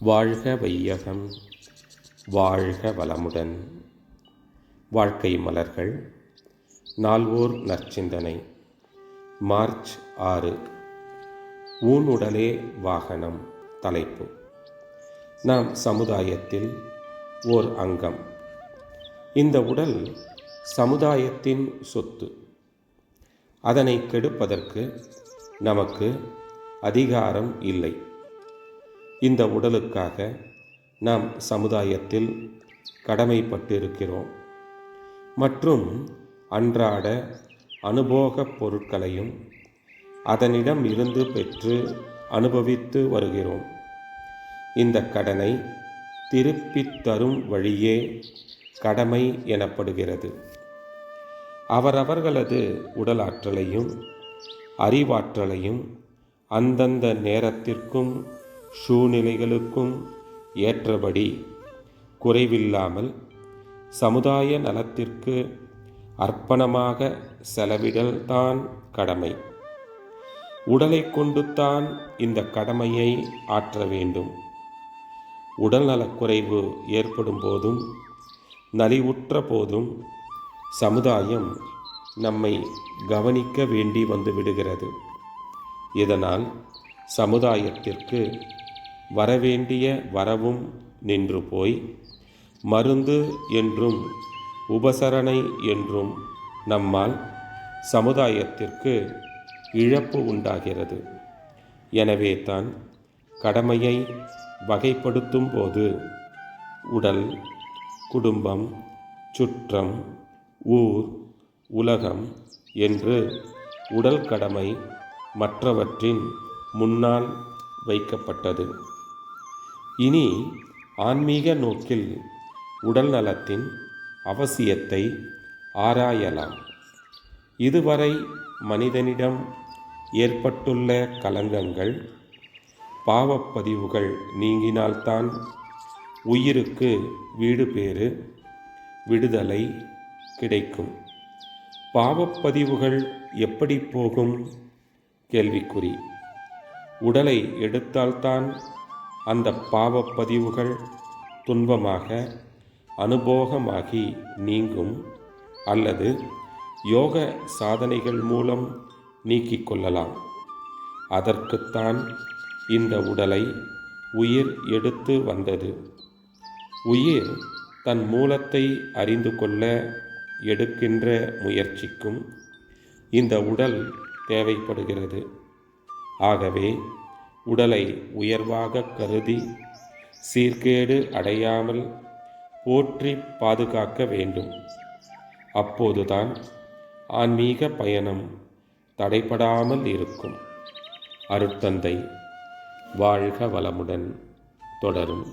வாழ்க வையகம் வாழ்க வளமுடன். வாழ்க்கை மலர்கள் நால்வோர் நற்சிந்தனை. மார்ச் ஆறு. ஊனுடலே வாகனம் தலைப்பு. நாம் சமுதாயத்தில் ஓர் அங்கம். இந்த உடல் சமுதாயத்தின் சொத்து. அதனை கெடுப்பதற்கு நமக்கு அதிகாரம் இல்லை. இந்த உடலுக்காக நாம் சமுதாயத்தில் கடமைப்பட்டிருக்கிறோம். மற்றும் அன்றாட அனுபோகப் பொருட்களையும் அதனிடம் இருந்து பெற்று அனுபவித்து வருகிறோம். இந்த கடனை திருப்பித் தரும் வழியே கடமை எனப்படுகிறது. அவரவர்களது உடலாற்றலையும் அறிவாற்றலையும் அந்தந்த நேரத்திற்கும் சூழ்நிலைகளுக்கும் ஏற்றபடி குறைவில்லாமல் சமுதாய நலத்திற்கு அர்ப்பணமாக செலவிடல்தான் கடமை. உடலை கொண்டுத்தான் இந்த கடமையை ஆற்ற வேண்டும். உடல் நலக்குறைவு ஏற்படும் போதும் நலிவுற்ற போதும் சமுதாயம் நம்மை கவனிக்க வேண்டி வந்து விடுகிறது. இதனால் சமுதாயத்திற்கு வரவேண்டிய வரவும் நின்று போய் மருந்து என்றும் உபசரணை என்றும் நம்மால் சமுதாயத்திற்கு இழப்பு உண்டாகிறது. எனவே தான் கடமையை வகைப்படுத்தும் போது உடல் குடும்பம் சுற்றம் ஊர் உலகம் என்று உடல் கடமை மற்றவற்றின் முன்னால் வைக்கப்பட்டது. இனி ஆன்மீக நோக்கில் உடல் நலத்தின் அவசியத்தை ஆராயலாம். இதுவரை மனிதனிடம் ஏற்பட்டுள்ள கலங்கங்கள் பாவப்பதிவுகள் நீங்கினால்தான் உயிருக்கு வீடு பேறு விடுதலை கிடைக்கும். பாவப்பதிவுகள் எப்படி போகும்? கேள்விக்குறி. உடலை எடுத்தால்தான் அந்த பாவப்பதிவுகள் துன்பமாக அனுபோகமாகி நீங்கும் அல்லது யோக சாதனைகள் மூலம் நீக்கிக் கொள்ளலாம். அதற்குத்தான் இந்த உடலை உயிர் எடுத்து வந்தது. உயிர் தன் மூலத்தை அறிந்து கொள்ள எடுக்கின்ற முயற்சிக்கும் இந்த உடல் தேவைப்படுகிறது. ஆகவே உடலை உயர்வாக கருதி சீர்கேடு அடையாமல் போற்றி பாதுகாக்க வேண்டும். அப்போதுதான் ஆன்மீக பயணம் தடைபடாமல் இருக்கும். அருட்தந்தை வாழ்க வளமுடன் தொடரும்.